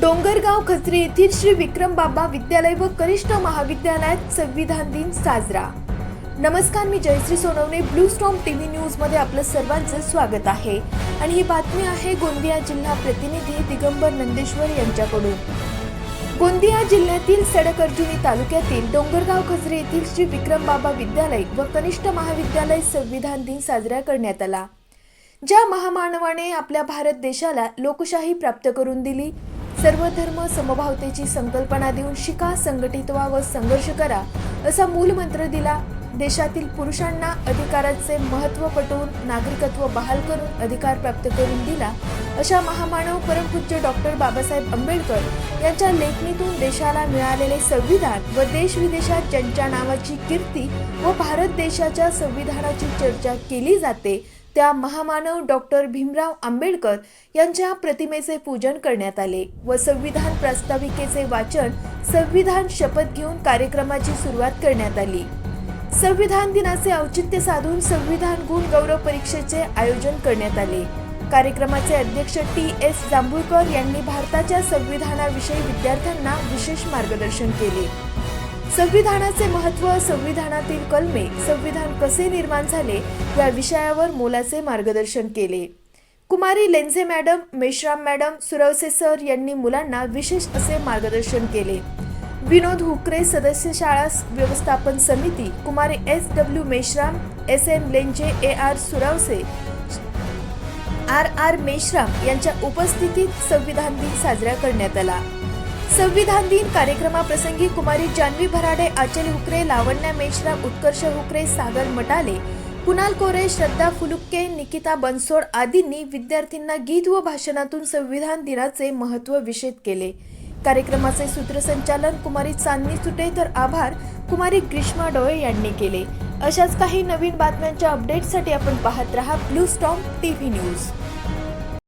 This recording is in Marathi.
डोंगरगाव खत्री येथील श्री विक्रम बाबा विद्यालय व कनिष्ठ महाविद्यालयात संविधान दिन साजरा. नमस्कार मी Jayashree Sonawane blue storm T V न्यूजमध्ये आपलं सर्वांचं स्वागत आहे. आणि ही बातमी आहे गोंदिया जिल्हा प्रतिनिधी दिगंबर नंदेश्वर यांच्याकडून. गोंदिया जिल्ह्यातील सडक अर्जुनी तालुक्यातील डोंगरगाव खजरे येथील श्री विक्रम बाबा विद्यालय व कनिष्ठ महाविद्यालय संविधान दिन साजरा करण्यात आला. ज्या महामानवाने आपल्या भारत देशाला लोकशाही प्राप्त करून दिली सर्व धर्म समभावतेची संकल्पना देऊन शिका संघटित व्हा व संघर्ष करा असा मूलमंत्र दिला. देशातील पुरुषांना अधिकाराचे महत्त्व पटवून नागरिकत्व बहाल करून अधिकार प्राप्त करून दिला अशा महामानव परमपूज्य डॉक्टर बाबासाहेब आंबेडकर यांच्या लेखणीतून देशाला मिळालेले संविधान व देश विदेशात ज्यांच्या नावाची कीर्ती व भारत देशाच्या संविधानाची चर्चा केली जाते त्या महामानव डॉक्टर भीमराव आंबेडकर यांच्या प्रतिमेचे पूजन करण्यात आले व संविधान प्रास्ताविकेचे वाचन संविधान शपथ घेऊन कार्यक्रमाची सुरुवात करण्यात आली. संविधान दिनाचे औचित्य साधून संविधान गुण गौरव परीक्षेचे आयोजन करण्यात आले. कार्यक्रमाचे अध्यक्ष टी एस जांभूळकर यांनी भारताच्या संविधानाविषयी विद्यार्थ्यांना विशेष मार्गदर्शन केले. संविधानाचे महत्त्व संविधानातील कलमे संविधान कसे निर्माण झाले या विषयावर मोलाचे मार्गदर्शन केले. कुमारी Lenze madam Meshram madam Suravse sir यांनी मुलांना विशेष असे मार्गदर्शन केले. विनोद हुकरे सदस्य शाळा व्यवस्थापन समिती कुमारी S W Meshram S M Lenje A R Suravase R R Meshram यांच्या उपस्थितीत संविधान दिन साजरा करण्यात आला. संविधान दिन कार्यक्रमाप्रसंगी कुमारी जान्हवी भराडे आचल हुकरे लावण्या मेश्राम उत्कर्ष हुकरे सागर मटाले कुणाल कोरे श्रद्धा फुलुक्के निकिता बनसोड आदींनी विद्यार्थ्यांना गीत व भाषणातून संविधान दिनाचे महत्त्व विषेद केले. कार्यक्रमाचे सूत्रसंचालन कुमारी चांदणी सुटे तर आभार कुमारी ग्रीष्मा डोळे यांनी केले. अशाच काही नवीन बातम्यांच्या अपडेटसाठी आपण पाहत रहा ब्लू स्टॉम टीव्ही न्यूज.